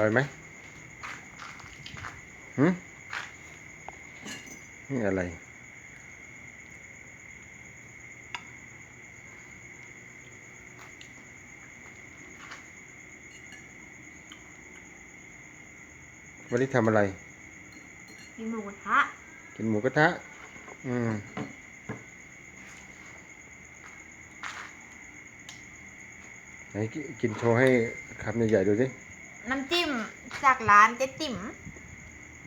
ร่อยไหมหืมนี่อะไร วันนี้ทำอะไร กินหมูกระทะ กินหมูกระทะ อืมไหนกิกินโชว์ให้คำใหญ่ๆดูสิ น้ำจิ้มจากร้านเจ๊ติ๋ม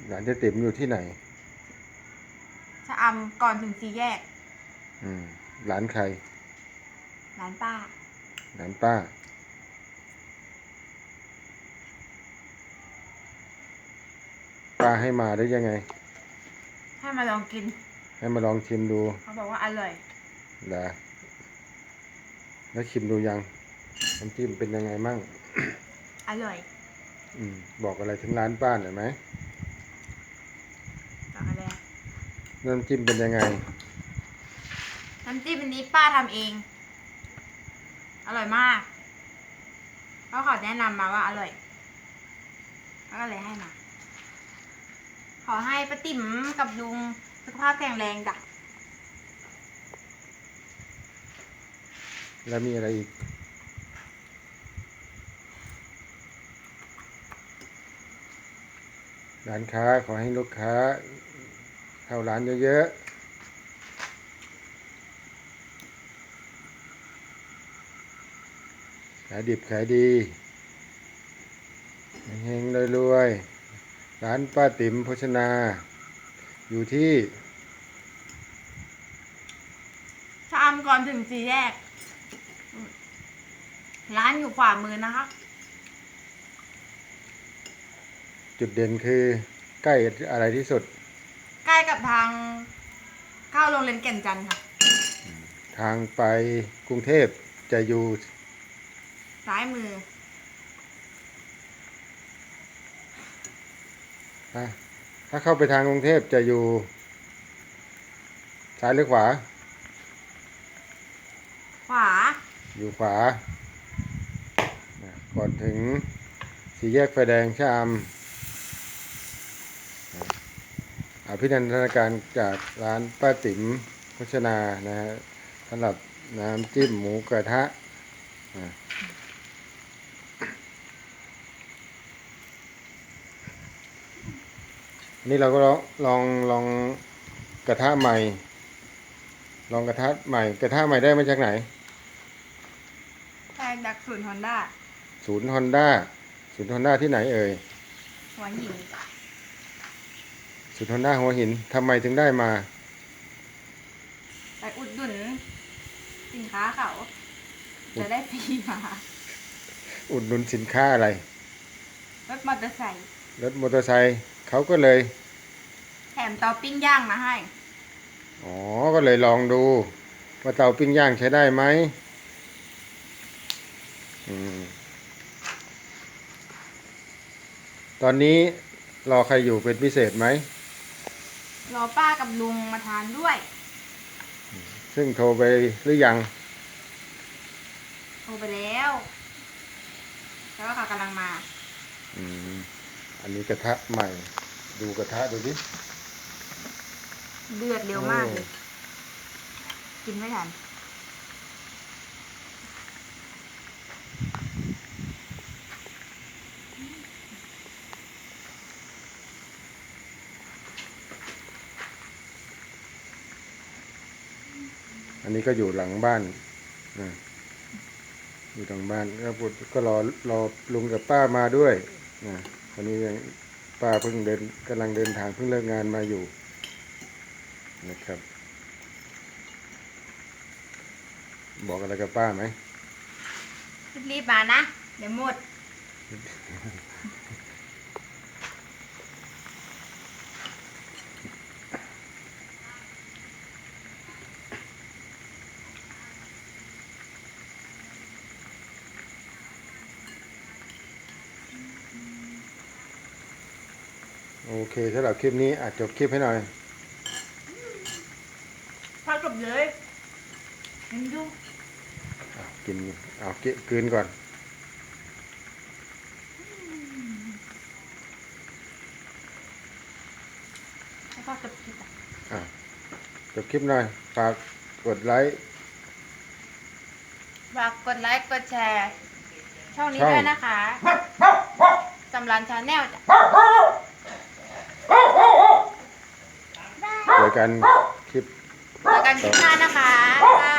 หลานเจะติ๋มอยู่ที่ไหนชะอำก่อนถึงสี่แยก อืมหลานใครร้านป้าหลานป้า ป้าให้มาได้ยังไง ให้มาลองกิน ให้มาลองชิมดูเขาบอกว่าอร่อยเหรอแล้วชิมดูยังน้ำจิ้มเป็นยังไงมั่ง อร่อยอืม บอกอะไรถึงร้านป้าหน่อยไหมจากอะไรอะน้ำจิ้มเป็นยังไง น้ำจิ้มอันนี้ป้าทำเอง อร่อยมากเขาขอแนะนำมาว่าอร่อยเขาก็เลยให้มา ขอให้ป้าติ๋มกับลุงสุขภาพแข็งแรงจ้ะแล้วมีอะไรอีก ร้านค้าขอให้ลูกค้า เข้าร้านเยอะๆขายดิบขายดีเฮงรวยๆ ร้านป้าติ๋มโภชนา อยู่ที่ชะอำก่อนถึงสี่แยก ร้านอยู่ขวามือนะคะ จุดเด่นคือใกล้อะไรที่สุด ใกล้กับทางเข้าโรงเรียนแก่นจันทร์ค่ะ ทางไปกรุงเทพจะอยู่ซ้ายมือถ้าถ้าเข้าไปทางกรุงเทพจะอยู่ ซ้ายหรือขวา ขวา อยู่ขวานะก่อนถึงสี่แยกไฟแดงชะอำนะอ ภินันทนาการจากร้านป้าติ๋มโภชนานะฮะสำหรับน้ำจิ้มหมูกระทะนะนี่เราก็ลองลองลองกระทะใหม่ ลองกระทะใหม่ กระทะใหม่ได้มาจากไหนใช่ดักศูนย์ฮอนด้าศูนย์ฮอนด้าศูนย์ฮอนด้าที่ไหนเอ่ยหัวหิน ศูนย์ฮอนด้าหัวหินทำไมถึงได้มาไปอุดหนุนสินค้าเขาจะได้ฟรีมาอุดหนุนสินค้าอะไร รถมอเตอร์ไซค์รถมอเตอร์ไซค์เขาก็เลย แถมเตาปิ้งย่างมาให้ อ๋อ ก็เลยลองดู ว่าเตาปิ้งย่างใช้ได้ไหมอืมตอนนี้รอใครอยู่เป็นพิเศษไหม รอป้ากับลุงมาทานด้วย ซึ่งโทรไปหรือยัง โทรไปแล้วแล้วก็เขากำลังมา อืม อันนี้กระทะใหม่ ดูกระทะดูดิเดือดเร็วมากเลยกินไม่ทัน นี้ก็อยู่หลังบ้านนะอยู่หลังบ้านก็พูดก็รอรอลุงกับป้ามาด้วยนะวันนี้ยังป้าเพิ่งเดินกำลังเดินทางเพิ่งเลิกงานมาอยู่นะครับ บอกอะไรกับป้าไหมรีบมานะ เดี๋ยวหมด โอเคสำหรับคลิปนี้อาจจบคลิปให้หน่อย ทานกับเลยเห็นดูกินเอาเกะลืนก่อนก็กัพ่อะจบคลิปหน่อย ฝากกดไลค์ ฝากกดไลค์กดแชร์ ช่องนี้ด้วยนะคะ สำรันชาแนลจ้ะ เจอกันคลิป เจอกันคลิปหน้านะคะ